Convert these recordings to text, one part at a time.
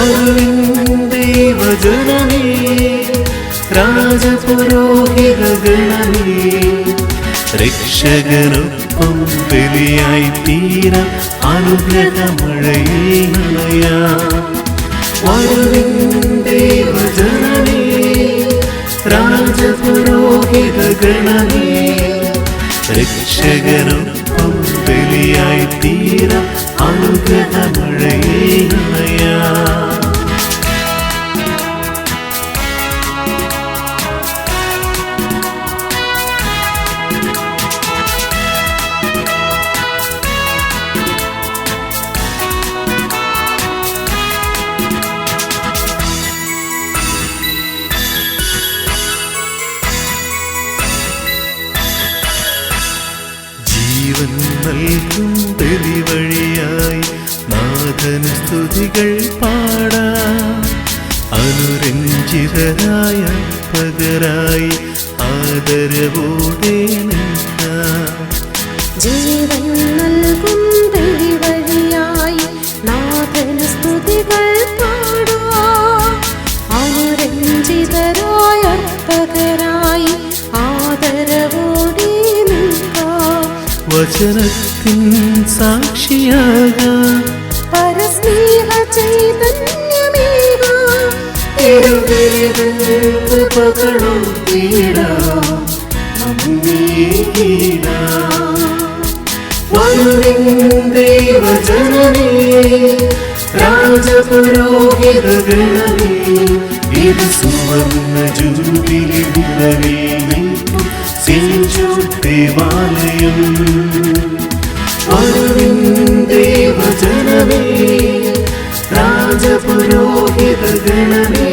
വരുവിൻ ദൈവജനമേ രാജപുരോഹിത ഗണമേ രക്ഷകനൊപ്പം ബലിയായി തീര അനുഗ്രഹമഴയിൽ നനയാം വരുവിൻ ദൈവജനമേ രാജപുരോഹിത ഗണമേ രക്ഷകനൊപ്പം ബലിയായി തീര അനുഗ്രഹമഴയിൽ നനയാം ബലിവഴിയായി നാഥന് സ്തുതികൾ പാടാ. അനുരഞ്ജിതരായ പകരായി ആദരവോടെ വചനത്തിൻ സാക്ഷിയാകാം. പരസ്നേഹ തീടാം ദൈവജനമേ രാജപുരോഹിത ഗണമേ ഇത് സുവർണ ജൂബിലി നിറവേലി ദേവാലയം. ദൈവജനമേ രാജപുരോഹിത ഗണമേ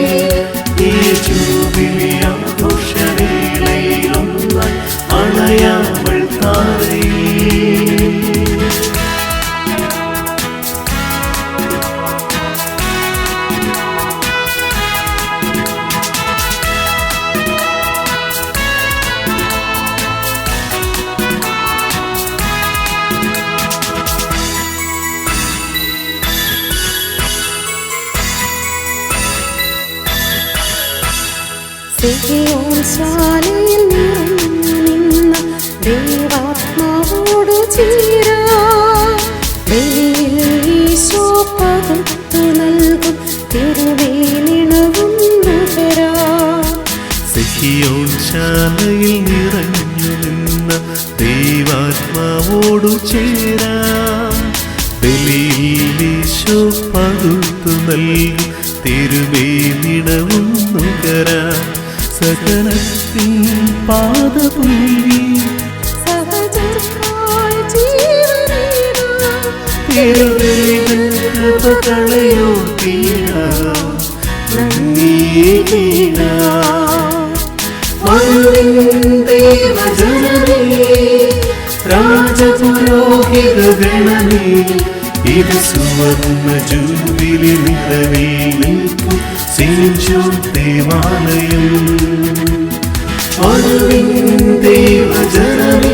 സിഹിയോൻ ശാലയിൽ നിറഞ്ഞു ദൈവാത്മാവോടു ചേരാ ഈശോ പകുത്തു നൽകും തിരുവേലിണവും നുകരാ. സിഹിയോൻ ശാലയിൽ നിറഞ്ഞു നിന്ന ദൈവാത്മാവോടു ചേരാ. ബലിയിലീശോ പകുത്തു നൽകി തിരുമേനിടവും നുകരാ. സകലത്തിൻ തിരുവലികൾ കൃപകളയോ തീരാ. ഇത് സുവർണ ജൂബിലി നിറവേലിക്കും സിഞ്ചു ദേവാലയം ദേവജനമേ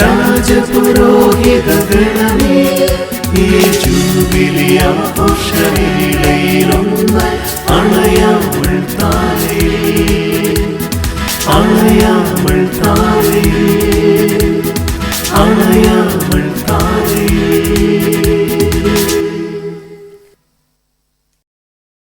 രാജപുരോഹിത ഗണമേ ഈ ജൂബിലി ആഘോഷവേളയിലും